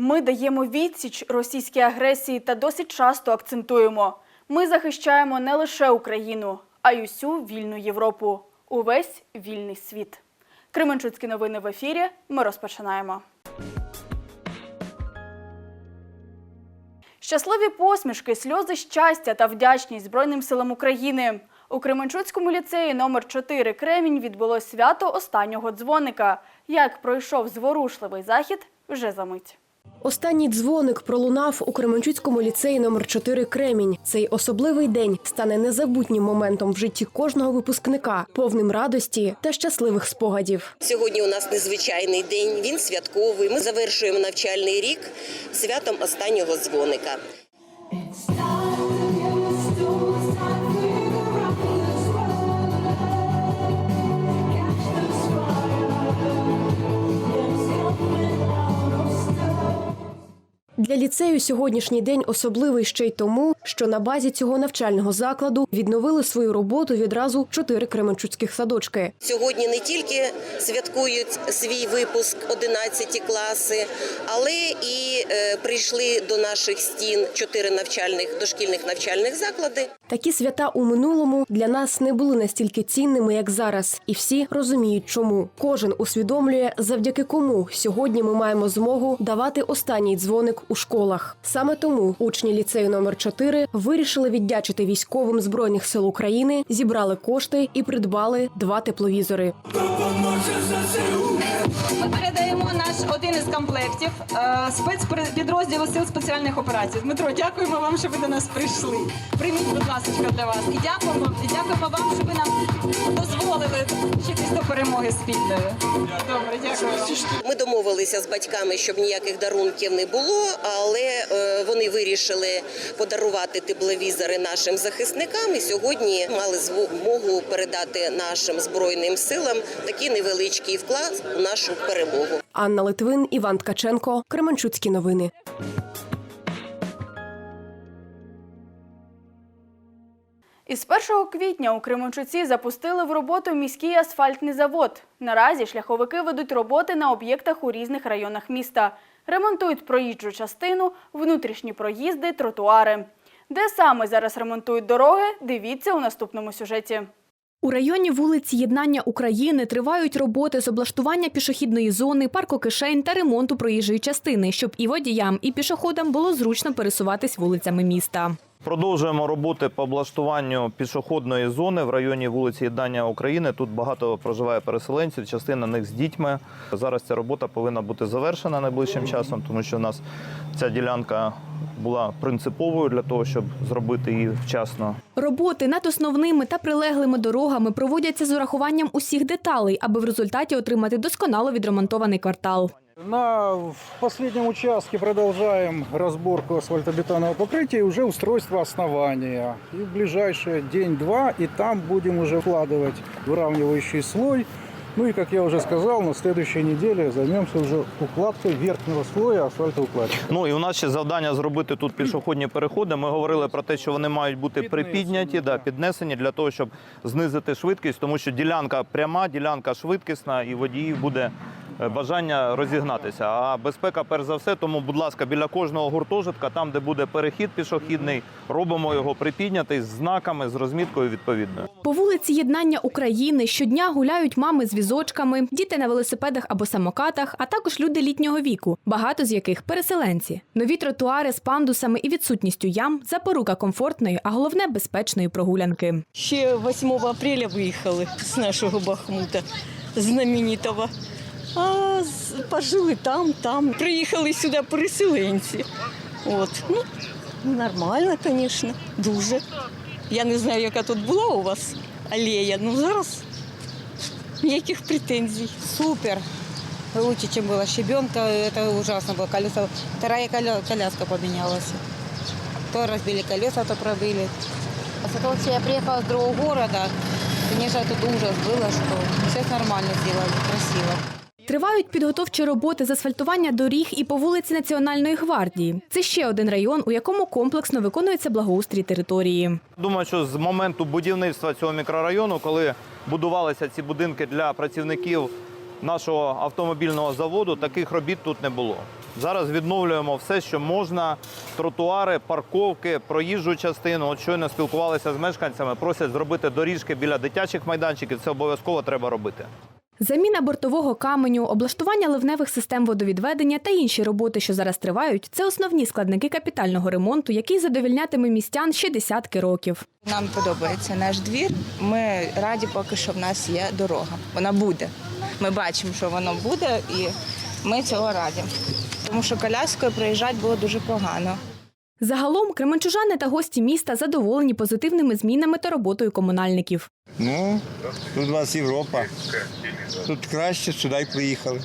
Ми даємо відсіч російській агресії та досить часто акцентуємо. Ми захищаємо не лише Україну, а й усю вільну Європу, увесь вільний світ. Кременчуцькі новини в ефірі. Ми розпочинаємо. Щасливі посмішки, сльози щастя та вдячність Збройним силам України. У Кременчуцькому ліцеї номер 4 Кремінь відбулось свято останнього дзвоника. Як пройшов зворушливий захід, вже за мить. Останній дзвоник пролунав у Кременчуцькому ліцеї номер 4 Кремінь. Цей особливий день стане незабутнім моментом в житті кожного випускника, повним радості та щасливих спогадів. Сьогодні у нас незвичайний день. Він святковий. Ми завершуємо навчальний рік святом останнього дзвоника. Для ліцею сьогоднішній день особливий ще й тому, що на базі цього навчального закладу відновили свою роботу відразу чотири кременчуцьких садочки. Сьогодні не тільки святкують свій випуск 11 класи, але і е, прийшли до наших стін чотири навчальних дошкільних навчальних заклади. Такі свята у минулому для нас не були настільки цінними, як зараз, і всі розуміють, чому кожен усвідомлює, завдяки кому сьогодні ми маємо змогу давати останній дзвоник у школах. Саме тому учні ліцею номер 4 вирішили віддячити військовим збройних сил України, зібрали кошти і придбали два тепловізори. Допоможе один із комплектів е, спецпідрозділу сил спеціальних операцій. Дмитро, дякуємо вам, що ви до нас прийшли. Прийміть, будь ласка, для вас. І дякуємо, і дякуємо вам, що ви нам дозволили вчитись до перемоги спільної. Добре, дякую. Ми домовилися з батьками, щоб ніяких дарунків не було, але е, вони вирішили подарувати тепловізори нашим захисникам. І сьогодні мали змогу передати нашим збройним силам такий невеличкий вклад у нашу перемогу. Анна Литвин, Іван Ткаченко, Кременчуцькі новини. Із 1 квітня у Кременчуці запустили в роботу міський асфальтний завод. Наразі шляховики ведуть роботи на об'єктах у різних районах міста. Ремонтують проїжджу частину, внутрішні проїзди, тротуари. Де саме зараз ремонтують дороги, дивіться у наступному сюжеті. У районі вулиці Єднання України тривають роботи з облаштування пішохідної зони, паркокишень та ремонту проїжджої частини, щоб і водіям, і пішоходам було зручно пересуватись вулицями міста. Продовжуємо роботи по облаштуванню пішохідної зони в районі вулиці Єднання України. Тут багато проживає переселенців, частина них з дітьми. Зараз ця робота повинна бути завершена найближчим часом, тому що у нас ця ділянка була принциповою для того, щоб зробити її вчасно. Роботи над основними та прилеглими дорогами проводяться з урахуванням усіх деталей, аби в результаті отримати досконало відремонтований квартал. На в последнем участке продолжаем разборку асфальтобетонного покрытия и уже устройство основания. И в ближайший день-два, и там будем уже вкладывать выравнивающий слой. Ну и, как я уже сказал, на следующей неделе займемся уже укладкой верхнего слоя асфальтоукладчика. Ну і у нас ще завдання зробити тут пішохідні переходи. Ми говорили про те, що вони мають бути припідняті, да, піднесені для того, щоб знизити швидкість, тому що ділянка пряма, ділянка швидкісна, і водіїв буде е, бажання розігнатися. А безпека, перш за все, тому, будь ласка, біля кожного гуртожитка, там, де буде перехід пішохідний, робимо його припіднятий з знаками, з розміткою відповідною. По вулиці Єднання України щодня гуляють мами з візочками, діти на велосипедах або самокатах, а також люди літнього віку, багато з яких переселенці. Нові тротуари з пандусами і відсутністю ям запорука комфортної, а головне безпечної прогулянки. Ще 8 апреля виїхали з нашого Бахмута знаменитого А з- пожили там, там. Приїхали сюди переселенці. От. Ну, нормально, звісно, дуже. Я не знаю, яка тут була у вас алея, ну зараз ніяких претензій. Супер. Лучше, чем было щебенка. Это ужасно было. Колеса. Вторая коля- коляска поменялась. То разбили колеса, то пробили. А с того, что я приехала с другого города, конечно, тут ужас было, что сейчас нормально сделали, красиво. Тривають підготовчі роботи з асфальтування доріг і по вулиці Національної гвардії. Це ще один район, у якому комплексно виконується благоустрій території. Думаю, що з моменту будівництва цього мікрорайону, коли будувалися ці будинки для працівників нашого автомобільного заводу, таких робіт тут не було. Зараз відновлюємо все, що можна: тротуари, парковки, проїжджу частину. От щойно спілкувалися з мешканцями, просять зробити доріжки біля дитячих майданчиків. Це обов'язково треба робити. Заміна бортового каменю, облаштування ливневих систем водовідведення та інші роботи, що зараз тривають, це основні складники капітального ремонту, який задовільнятиме містян ще десятки років. Нам подобається наш двір. Ми раді поки що в нас є дорога. Вона буде. Ми бачимо, що воно буде, і ми цього раді. Тому що коляскою проїжджати було дуже погано. Загалом кременчужани та гості міста задоволені позитивними змінами та роботою комунальників. Ну, тут у вас Європа. Тут краще, сюди приїхали.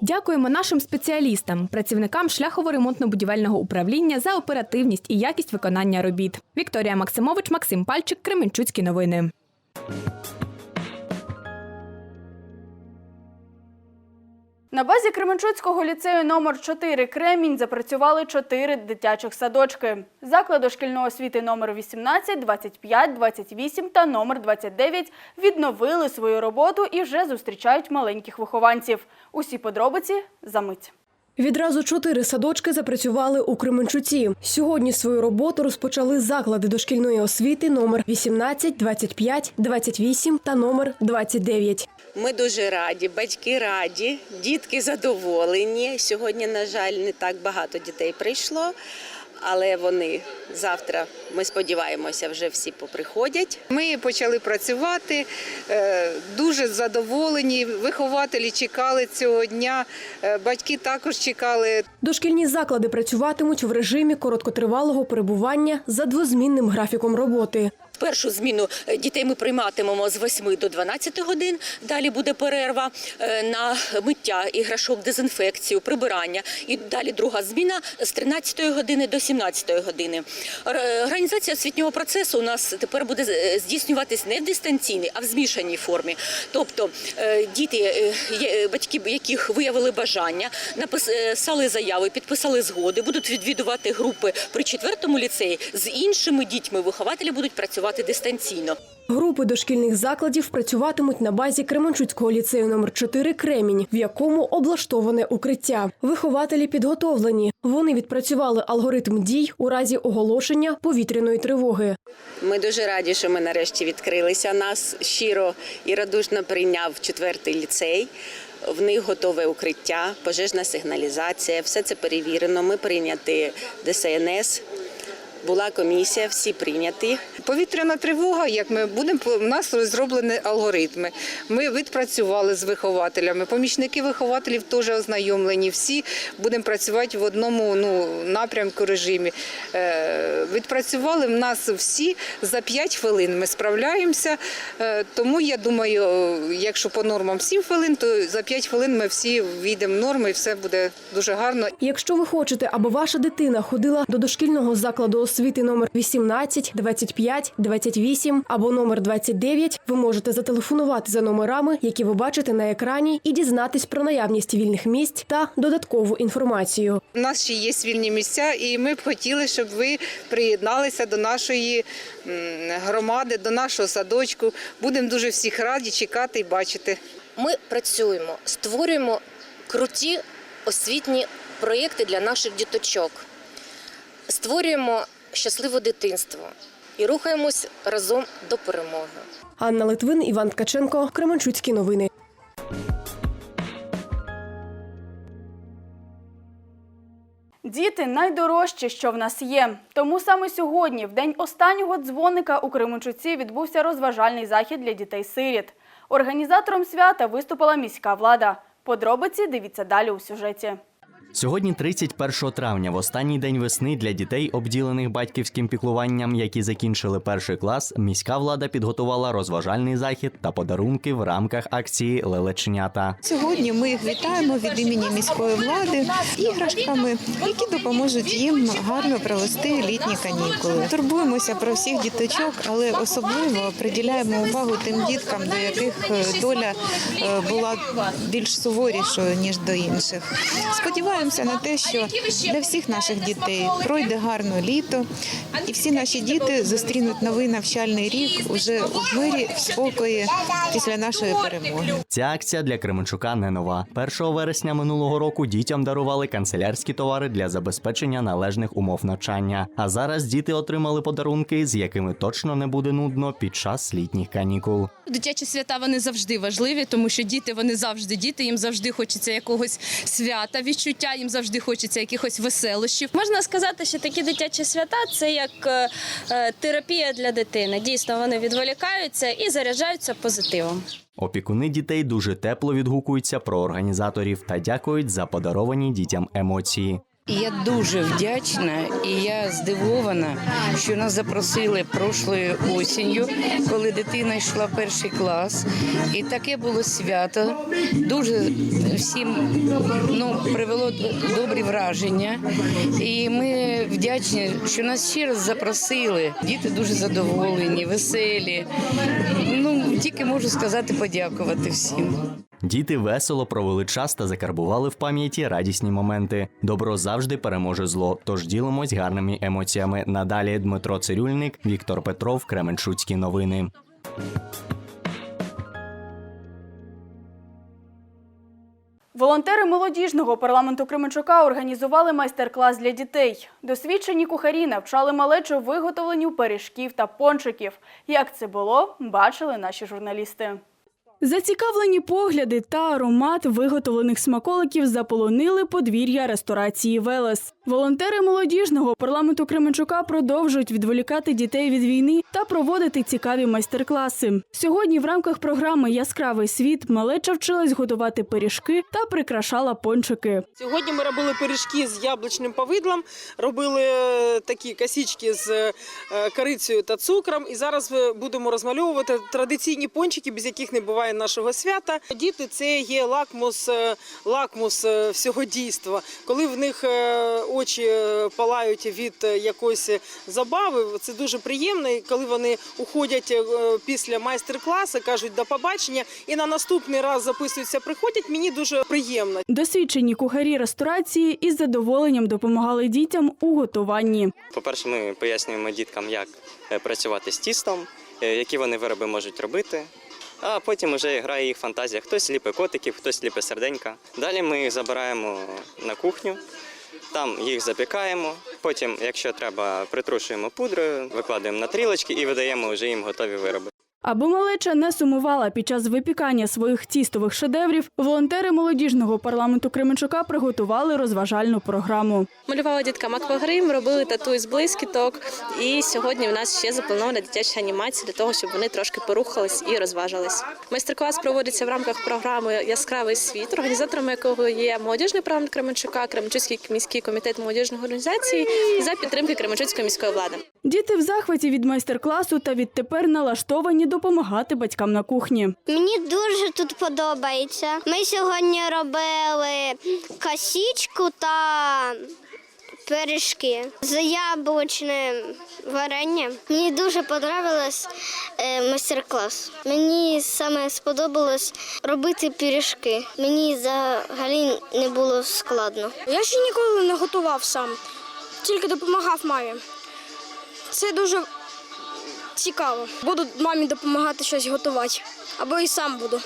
Дякуємо нашим спеціалістам, працівникам шляхово-ремонтно-будівельного управління за оперативність і якість виконання робіт. Вікторія Максимович, Максим Пальчик, Кременчуцькі новини. На базі Кременчуцького ліцею номер 4 Кремінь запрацювали чотири дитячих садочки. Заклади шкільної освіти номер 18, 25, 28 та номер 29 відновили свою роботу і вже зустрічають маленьких вихованців. Усі подробиці за мить. Відразу чотири садочки запрацювали у Кременчуці. Сьогодні свою роботу розпочали заклади дошкільної освіти номер 18, 25, 28 та номер 29. Ми дуже раді, батьки раді, дітки задоволені. Сьогодні, на жаль, не так багато дітей прийшло, але вони завтра, ми сподіваємося, вже всі поприходять. Ми почали працювати, е, дуже задоволені. Вихователі чекали цього дня, е, батьки також чекали. Дошкільні заклади працюватимуть в режимі короткотривалого перебування за двозмінним графіком роботи. Першу зміну е, дітей ми прийматимемо з 8 до 12 годин. Далі буде перерва е, на миття іграшок, дезінфекцію, прибирання. І далі друга зміна з 13 години до 17 години. Організація освітнього процесу у нас тепер буде е, здійснюватись не в дистанційній, а в змішаній формі. Тобто діти, батьки, яких виявили бажання, написали заяви, підписали згоди, будуть відвідувати групи при четвертому ліцеї з іншими дітьми. Вихователі будуть працювати дистанційно. Групи дошкільних закладів працюватимуть на базі Кременчуцького ліцею номер 4 Кремінь, в якому облаштоване укриття. Вихователі підготовлені. Вони відпрацювали алгоритм дій у разі оголошення повітряної тривоги. Ми дуже раді, що ми нарешті відкрилися. Нас щиро і радушно прийняв четвертий ліцей. В них готове укриття, пожежна сигналізація. Все це перевірено. Ми прийняті ДСНС. Була комісія, всі прийняті. Повітряна тривога, як ми будемо, у нас зроблені алгоритми. Ми відпрацювали з вихователями. Помічники вихователів теж ознайомлені. Всі будемо працювати в одному ну, напрямку режимі. Е, відпрацювали в нас всі за 5 хвилин. Ми справляємося. Е, тому я думаю, якщо по нормам 7 хвилин, то за 5 хвилин ми всі війдемо норми і все буде дуже гарно. Якщо ви хочете, аби ваша дитина ходила до дошкільного закладу освіти номер 18, 25, 28 або номер 29, ви можете зателефонувати за номерами, які ви бачите на екрані, і дізнатись про наявність вільних місць та додаткову інформацію. У нас ще є вільні місця, і ми б хотіли, щоб ви приєдналися до нашої громади, до нашого садочку. Будемо дуже всіх раді чекати і бачити. Ми працюємо, створюємо круті освітні проєкти для наших діточок, створюємо щасливе дитинство і рухаємось разом до перемоги. Анна Литвин, Іван Ткаченко, Кременчуцькі новини. Діти найдорожчі, що в нас є. Тому саме сьогодні, в день останнього дзвоника у Кременчуці, відбувся розважальний захід для дітей-сиріт. Організатором свята виступила міська влада. Подробиці дивіться далі у сюжеті. Сьогодні, 31 травня, в останній день весни для дітей, обділених батьківським піклуванням, які закінчили перший клас, міська влада підготувала розважальний захід та подарунки в рамках акції Лелеченята. Сьогодні ми їх вітаємо від імені міської влади іграшками, які допоможуть їм гарно провести літні канікули. Турбуємося про всіх діточок, але особливо приділяємо увагу тим діткам, до яких е, доля е, була більш суворішою ніж до інших. Сподіваємося, сподіваємося на те, що для всіх наших дітей пройде гарно літо, і всі наші діти зустрінуть новий навчальний рік уже у мирі, в спокої після нашої перемоги. Ця акція для Кременчука не нова. 1 вересня минулого року дітям дарували канцелярські товари для забезпечення належних умов навчання. А зараз діти отримали подарунки, з якими точно не буде нудно під час літніх канікул. Дитячі свята вони завжди важливі, тому що діти вони завжди діти. Їм завжди хочеться якогось свята, відчуття, їм завжди хочеться якихось веселощів. Можна сказати, що такі дитячі свята це як е, е, терапія для дитини. Дійсно, вони відволікаються і заряджаються позитивом. Опікуни дітей дуже тепло відгукуються про організаторів та дякують за подаровані дітям емоції. Я дуже вдячна і я здивована, що нас запросили прошлою осінню, коли дитина йшла в перший клас. І таке було свято. Дуже всім ну, привело добрі враження. І ми вдячні, що нас ще раз запросили. Діти дуже задоволені, веселі. Ну, тільки можу сказати, подякувати всім. Діти весело провели час та закарбували в пам'яті радісні моменти. Добро завжди переможе зло. Тож ділимось гарними емоціями. Надалі Дмитро Цирюльник, Віктор Петров, Кременчуцькі новини. Волонтери молодіжного парламенту Кременчука організували майстер-клас для дітей. Досвідчені кухарі навчали малечу виготовленню пиріжків та пончиків. Як це було, бачили наші журналісти. Зацікавлені погляди та аромат виготовлених смаколиків заполонили подвір'я ресторації Велес. Волонтери молодіжного парламенту Кременчука продовжують відволікати дітей від війни та проводити цікаві майстер-класи. Сьогодні в рамках програми Яскравий світ малеча вчилась готувати пиріжки та прикрашала пончики. Сьогодні ми робили пиріжки з яблучним повидлом, робили е, такі косички з е, корицею та цукром. І зараз е, будемо розмальовувати традиційні пончики, без яких не буває нашого свята. Діти це є лакмус, е, лакмус е, всього дійства. Коли в них е, очі палають від якоїсь забави, це дуже приємно. І коли вони уходять після майстер-класу, кажуть до побачення, і на наступний раз записуються, приходять. Мені дуже приємно. Досвідчені кухарі ресторації із задоволенням допомагали дітям у готуванні. По-перше, ми пояснюємо діткам, як працювати з тістом, які вони вироби можуть робити. А потім вже грає їх фантазія. Хтось ліпить котиків, хтось ліпить серденька. Далі ми їх забираємо на кухню, там їх запікаємо. Потім, якщо треба, притрушуємо пудрою, викладаємо на трілочки і видаємо вже їм готові вироби. Аби малеча не сумувала під час випікання своїх тістових шедеврів, волонтери молодіжного парламенту Кременчука приготували розважальну програму. Малювала діткам аквагрим, робили тату із блискіток. І сьогодні в нас ще запланована дитяча анімація для того, щоб вони трошки порухались і розважились. Майстер-клас проводиться в рамках програми Яскравий світ, організаторами якого є молодіжний парламент Кременчука, Кременчуцький міський комітет молодіжної організації за підтримки Кременчуцької міської влади. Діти в захваті від майстер-класу та відтепер налаштовані допомагати батькам на кухні. Мені дуже тут подобається. Ми сьогодні робили косічку та пиріжки з яблучним варенням. Мені дуже подобався майстер-клас. Мені саме сподобалось робити пиріжки. Мені взагалі не було складно. Я ще ніколи не готував сам, тільки допомагав мамі. Це дуже цікаво. Буду мамі допомагати щось готувати. Або і сам буду.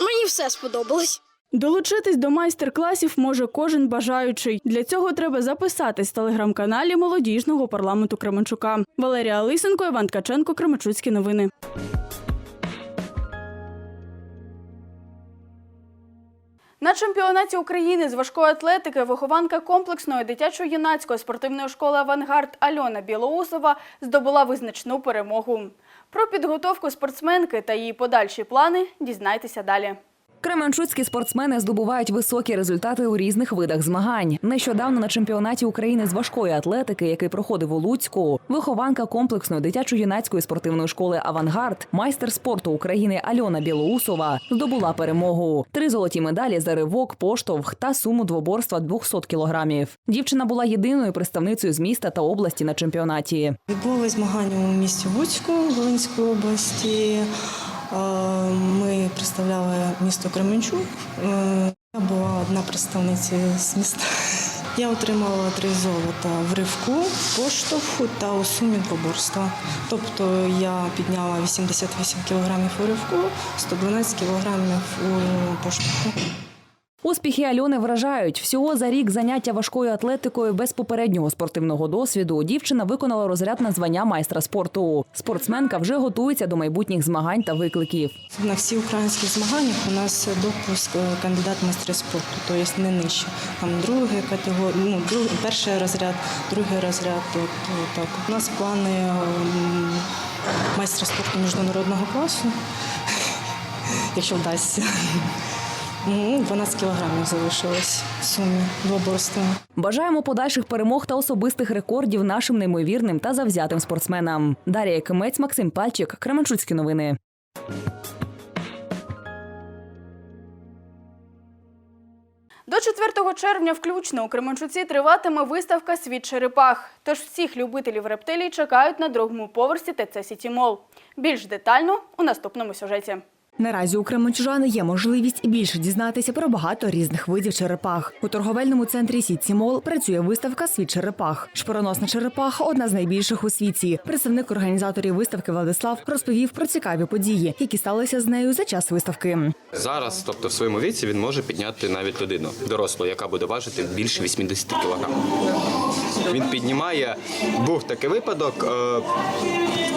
Мені все сподобалось. Долучитись до майстер-класів може кожен бажаючий. Для цього треба записатись в телеграм-каналі молодіжного парламенту Кременчука. Валерія Лисенко, Іван Ткаченко, Кременчуцькі новини. На чемпіонаті України з важкої атлетики вихованка комплексної дитячо-юнацької спортивної школи Авангард Альона Білоусова здобула визначну перемогу. Про підготовку спортсменки та її подальші плани дізнайтеся далі. Кременчуцькі спортсмени здобувають високі результати у різних видах змагань. Нещодавно на чемпіонаті України з важкої атлетики, який проходив у Луцьку, вихованка комплексної дитячо-юнацької спортивної школи Авангард, майстер спорту України Альона Білоусова здобула перемогу. Три золоті медалі за ривок, поштовх та суму двоборства 200 кілограмів. Дівчина була єдиною представницею з міста та області на чемпіонаті. Відбулись змагання у місті Луцьку Волинської області. Е, Ми представляли місто Кременчук. Е, Я була одна представниця з міста Я отримала три золота в ривку, поштовху та у сумі двоборства. Тобто я підняла 88 кілограмів у ривку, 112 кілограмів у поштовху. Успіхи Альони вражають. Всього за рік заняття важкою атлетикою без попереднього спортивного досвіду дівчина виконала розряд на звання майстра спорту. Спортсменка вже готується до майбутніх змагань та викликів. На всі українські змагання у нас допуск е, кандидат в майстри спорту, тобто не нижче. Там другий категорія, ну другий, перший розряд, другий розряд. От, так. У нас плани майстра спорту міжнародного класу, якщо вдасться. Ну, 12 кілограмів залишилось в сумі двоборства. Бажаємо подальших перемог та особистих рекордів нашим неймовірним та завзятим спортсменам. Дар'я Кимець, Максим Пальчик, Кременчуцькі новини. До 4 червня включно у Кременчуці триватиме виставка «Світ черепах». Тож всіх любителів рептилій чекають на другому поверсі ТЦ Сіті Мол. Більш детально у наступному сюжеті. Наразі у Кременчужани є можливість більше дізнатися про багато різних видів черепах. У торговельному центрі Сітці Мол працює виставка Світ черепах. Шпороносна черепаха одна з найбільших у світі. Представник організаторів виставки Владислав розповів про цікаві події, які сталися з нею за час виставки. Зараз, тобто в своєму віці, він може підняти навіть людину дорослу, яка буде важити більше 80 кг. Він піднімає. Був такий випадок. е,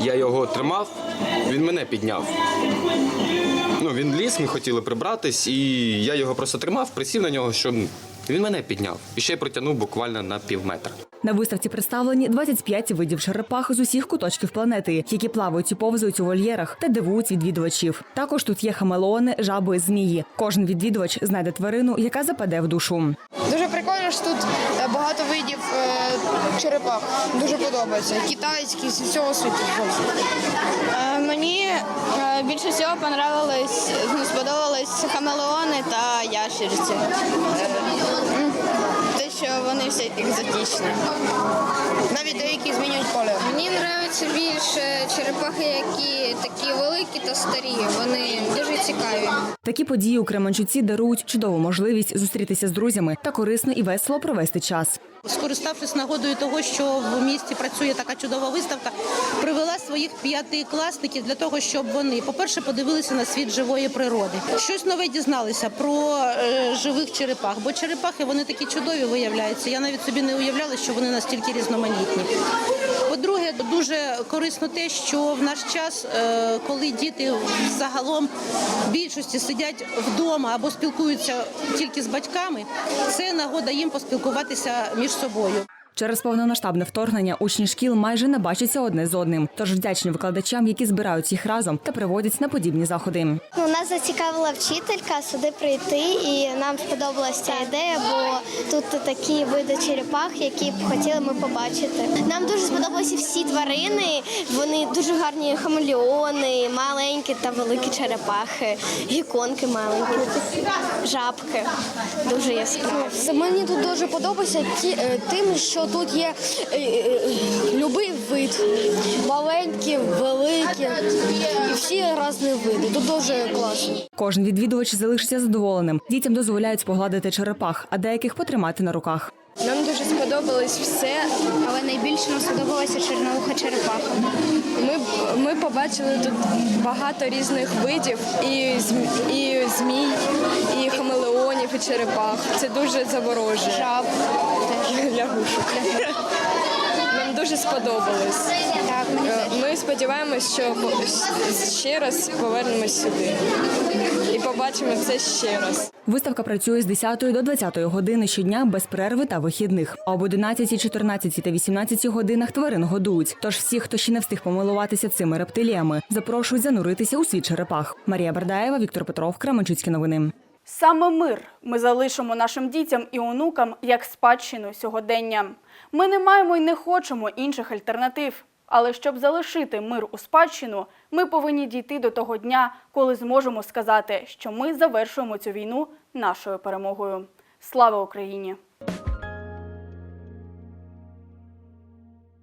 Я його тримав, він мене підняв. Ну, він ліз, ми хотіли прибратись, і я його просто тримав, присів на нього, щоб він мене підняв. І ще й протягнув буквально на пів метра. На виставці представлені 25 видів черепах з усіх куточків планети, які плавають і повзають у вольєрах та дивують відвідувачів. Також тут є хамелеони, жаби, змії. Кожен відвідувач знайде тварину, яка западе в душу. Дуже прикольно, що тут е, багато видів е, черепах. Дуже подобається. Китайські з всього світу. Е, Мені більше всього понравилось, ну, сподобались хамелеони та ящерці. Те, що вони всі екзотичні. Навіть деякі змінюють колір. Мені подобаються більше черепахи, які такі великі та старі. Вони дуже цікаві. Такі події у Кременчуці дарують чудову можливість зустрітися з друзями та корисно і весело провести час. Скориставшись нагодою того, що в місті працює така чудова виставка, привела своїх п'ятикласників для того, щоб вони, по-перше, подивилися на світ живої природи. Щось нове дізналися про е, живих черепах, бо черепахи вони такі чудові виявляються. Я навіть собі не уявляла, що вони настільки різноманітні. По-друге, дуже корисно те, що в наш час, е, коли діти загалом в більшості сидять вдома або спілкуються тільки з батьками, це нагода їм поспілкуватися між собою. Через повномасштабне вторгнення учні шкіл майже не бачаться одне з одним. Тож вдячні викладачам, які збирають їх разом та приводять на подібні заходи. Ну, нас зацікавила вчителька сюди прийти, і нам сподобалася ця ідея, бо тут такі види черепах, які б хотіли ми побачити. Нам дуже сподобалися всі тварини. Вони дуже гарні хамелеони, маленькі та великі черепахи, гіконки маленькі, жабки. Дуже яскраві. Мені тут дуже подобається ті, е, тим, що тут є е, е, любий вид. Маленькі, великі і всі різні види. Тут дуже класно. Кожен відвідувач залишиться задоволеним. Дітям дозволяють спогладити черепах, а деяких потримати на руках. Нам дуже сподобалось все, але найбільше нам сподобалася чорноуха черепаха. Ми, ми побачили тут багато різних видів і, і змій, і хамелеонів, і черепах. Це дуже заворожує. Жаб лягушок. Нам дуже сподобалось. Е, Ми сподіваємось, що ще раз повернемось сюди і побачимо це ще раз. Виставка працює з 10 до 20 години щодня без перерви та вихідних. А об 11, 14 та 18 годинах тварин годують. Тож всі, хто ще не встиг помилуватися цими рептиліями, запрошують зануритися у світ черепах. Марія Бардаєва, Віктор Петров, Кременчуцькі новини. Саме мир ми залишимо нашим дітям і онукам як спадщину сьогодення. Ми не маємо і не хочемо інших альтернатив. Але щоб залишити мир у спадщину, ми повинні дійти до того дня, коли зможемо сказати, що ми завершуємо цю війну нашою перемогою. Слава Україні!